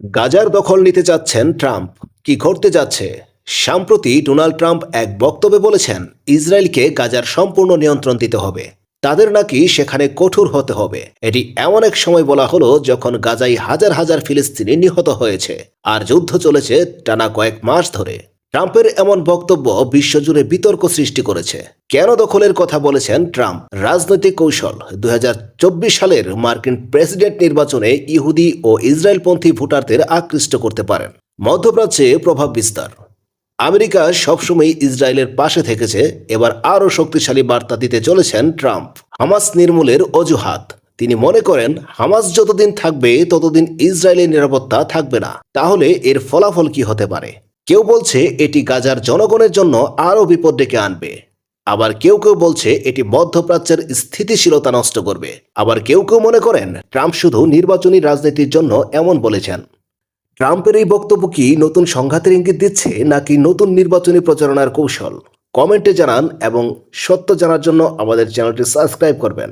গাজার দখল নিতে যাচ্ছেন ট্রাম্প। কি ঘটতে যাচ্ছে? সম্প্রতি ডোনাল্ড ট্রাম্প এক বক্তব্যে বলেছেন, ইসরায়েলকে গাজার সম্পূর্ণ নিয়ন্ত্রণ দিতে হবে। তাদের নাকি সেখানে কঠোর হতে হবে। এটি এমন এক সময় বলা হলো যখন গাজায় হাজার হাজার ফিলিস্তিনি নিহত হয়েছে আর যুদ্ধ চলেছে টানা কয়েক মাস ধরে। ট্রাম্পের এমন বক্তব্য বিশ্বজুড়ে বিতর্ক সৃষ্টি করেছে। কেন দখলের কথা বলেছেন ট্রাম্প? রাজনৈতিক কৌশল, দুই হাজার চব্বিশ সালের মার্কিন প্রেসিডেন্ট নির্বাচনে ইহুদি ও ইসরায়েলপন্থী ভোটারদের আকৃষ্ট করতে পারেন। মধ্যপ্রাচ্যে প্রভাব বিস্তার। আমেরিকা সবসময় ইসরায়েলের পাশে থেকেছে, এবার আরও শক্তিশালী বার্তা দিতে চলেছেন ট্রাম্প। হামাস নির্মূলের অজুহাত। তিনি মনে করেন, হামাস যতদিন থাকবে, ততদিন ইসরায়েলের নিরাপত্তা থাকবে না। তাহলে এর ফলাফল কি হতে পারে? কেউ বলছে, এটি গাজার জনগণের জন্য আরও বিপদ ডেকে আনবে। আবার কেউ কেউ বলছে এটি মধ্যপ্রাচ্যের স্থিতিশীলতা নষ্ট করবে। আবার কেউ কেউ মনে করেন ট্রাম্প শুধু নির্বাচনী রাজনীতির জন্য এমন বলেছেন। ট্রাম্পের এই বক্তব্য কি নতুন সংঘাতের ইঙ্গিত দিচ্ছে নাকি নতুন নির্বাচনী প্রচারণার কৌশল? কমেন্টে জানান এবং সত্য জানার জন্য আমাদের চ্যানেলটি সাবস্ক্রাইব করবেন।